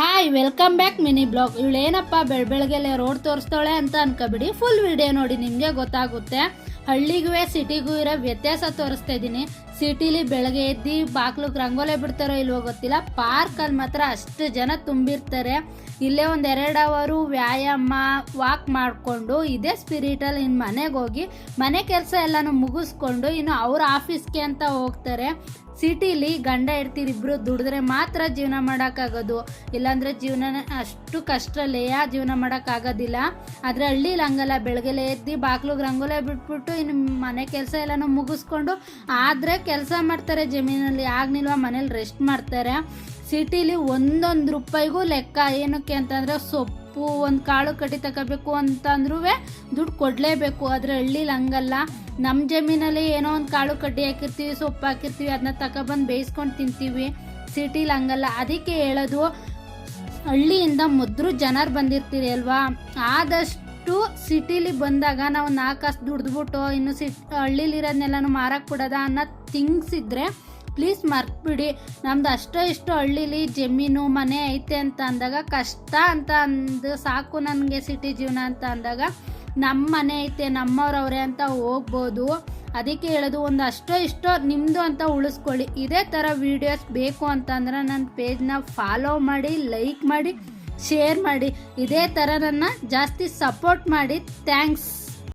Hi welcome back mini blog ಇವಳು ಏನಪ್ಪ ಬೆಳ ಬೆಳಗ್ಗೆಲೆ ರೋಡ್ ತೋರಿಸ್ತಾಳೆ ಅಂತ ಅನ್ಕೋಬಿಡಿ. ಫುಲ್ ವಿಡಿಯೋ ನೋಡಿ, ನಿಮಗೆ ಗೊತ್ತಾಗುತ್ತೆ. ಹಳ್ಳಿಗೂ ಸಿಟಿಗೂ ಇರೋ ವ್ಯತ್ಯಾಸ ತೋರಿಸ್ತಾ ಇದ್ದೀನಿ. ಸಿಟಿಲಿ ಬೆಳಗ್ಗೆ ಎದ್ದು ಬಾಗ್ಲಿಗೆ ರಂಗೋಲೆ ಬಿಡ್ತಾರೋ ಇಲ್ವೋ ಗೊತ್ತಿಲ್ಲ. ಪಾರ್ಕಲ್ಲಿ ಮಾತ್ರ ಅಷ್ಟು ಜನ ತುಂಬಿರ್ತಾರೆ. ಇಲ್ಲೇ ಒಂದು ಎರಡು ಅವರು ವ್ಯಾಯಾಮ, ವಾಕ್ ಮಾಡಿಕೊಂಡು ಇದೇ ಸ್ಪಿರಿಟಲ್ಲಿ ಇನ್ನು ಮನೆಗೆ ಹೋಗಿ ಮನೆ ಕೆಲಸ ಎಲ್ಲನೂ ಮುಗಿಸ್ಕೊಂಡು ಇನ್ನು ಅವ್ರ ಆಫೀಸ್ಗೆ ಅಂತ ಹೋಗ್ತಾರೆ. ಸಿಟಿಲಿ ಗಂಡ ಇರ್ತೀರಿ ಇಬ್ಬರು ದುಡಿದ್ರೆ ಮಾತ್ರ ಜೀವನ ಮಾಡೋಕ್ಕಾಗೋದು. ಇಲ್ಲಾಂದರೆ ಜೀವನ ಅಷ್ಟು ಕಷ್ಟಲೆಯ ಜೀವನ ಮಾಡೋಕ್ಕಾಗೋದಿಲ್ಲ. ಆದರೆ ಹಳ್ಳಿಲಿ ಹಂಗಲ್ಲ. ಬೆಳಗ್ಗೆಲೆ ಎದ್ದು ಬಾಗ್ಲಿಗೆ ರಂಗೋಲೆ ಬಿಟ್ಬಿಟ್ಟು ಇನ್ನು ಮನೆ ಕೆಲಸ ಎಲ್ಲನೂ ಮುಗಿಸ್ಕೊಂಡು, ಆದರೆ ಕೆಲಸ ಮಾಡ್ತಾರೆ ಜಮೀನಲ್ಲಿ. ಆಗ್ನಿಲ್ವ ಮನೇಲಿ ರೆಸ್ಟ್ ಮಾಡ್ತಾರೆ. ಸಿಟಿಲಿ ಒಂದೊಂದು ರೂಪಾಯಿಗೂ ಲೆಕ್ಕ ಏನಕ್ಕೆ ಅಂತಂದರೆ ಸೊಪ್ಪು, ಒಂದು ಕಾಳು ಕಟ್ಟಿ ತಗೋಬೇಕು ಅಂತಂದ್ರೂ ದುಡ್ಡು ಕೊಡಲೇಬೇಕು. ಆದರೆ ಹಳ್ಳಿಲಿ ಹಂಗಲ್ಲ. ನಮ್ಮ ಜಮೀನಲ್ಲಿ ಏನೋ ಒಂದು ಕಾಳು ಕಡ್ಡಿ ಹಾಕಿರ್ತೀವಿ, ಸೊಪ್ಪು ಹಾಕಿರ್ತೀವಿ ಅದನ್ನ ತಗೊಬಂದು ಬೇಯಿಸ್ಕೊಂಡು ತಿಂತೀವಿ. ಸಿಟಿಲಿ ಹಂಗಲ್ಲ. ಅದಕ್ಕೆ ಹೇಳೋದು, ಹಳ್ಳಿಯಿಂದ ಮೊದಲು ಜನರು ಬಂದಿರ್ತೀರಿ ಅಲ್ವಾ? ಆದಷ್ಟು ಸಿಟಿಲಿ ಬಂದಾಗ ನಾವು ನಾಲ್ಕು ಕಾಸು ದುಡ್ದುಬಿಟ್ಟು ಇನ್ನು ಸಿಟ್ ಹಳ್ಳಿಲಿರೋದನ್ನೆಲ್ಲನೂ ಮಾರಕ್ಕೆ ಬಿಡೋದ ಅನ್ನೋ ಥಿಂಗ್ಸ್ ಇದ್ದರೆ ಪ್ಲೀಸ್ ಮರ್ತ್ಬಿಡಿ. ನಮ್ದು ಅಷ್ಟೋ ಇಷ್ಟು ಹಳ್ಳಿಲಿ ಜಮೀನು, ಮನೆ ಐತೆ ಅಂತ ಅಂದಾಗ ಕಷ್ಟ ಅಂತ ಅಂದು ಸಾಕು ನನಗೆ ಸಿಟಿ ಜೀವನ ಅಂತ ಅಂದಾಗ ನಮ್ಮ ಮನೆ ಐತೆ, ನಮ್ಮವ್ರವ್ರೆ ಅಂತ ಹೋಗ್ಬೋದು. ಅದಕ್ಕೆ ಹೇಳೋದು ಒಂದು ಅಷ್ಟೋ ಇಷ್ಟೋ ನಿಮ್ಮದು ಅಂತ ಉಳಿಸ್ಕೊಳ್ಳಿ. ಇದೇ ಥರ ವೀಡಿಯೋಸ್ ಬೇಕು ಅಂತಂದ್ರೆ ನನ್ನ ಪೇಜ್ನ ಫಾಲೋ ಮಾಡಿ ಲೈಕ್ ಮಾಡಿ. ಶೇರ್ ಮಾಡಿ ಇದೇ ಥರ ನನ್ನ ಜಾಸ್ತಿ ಸಪೋರ್ಟ್ ಮಾಡಿ ಥ್ಯಾಂಕ್ಸ್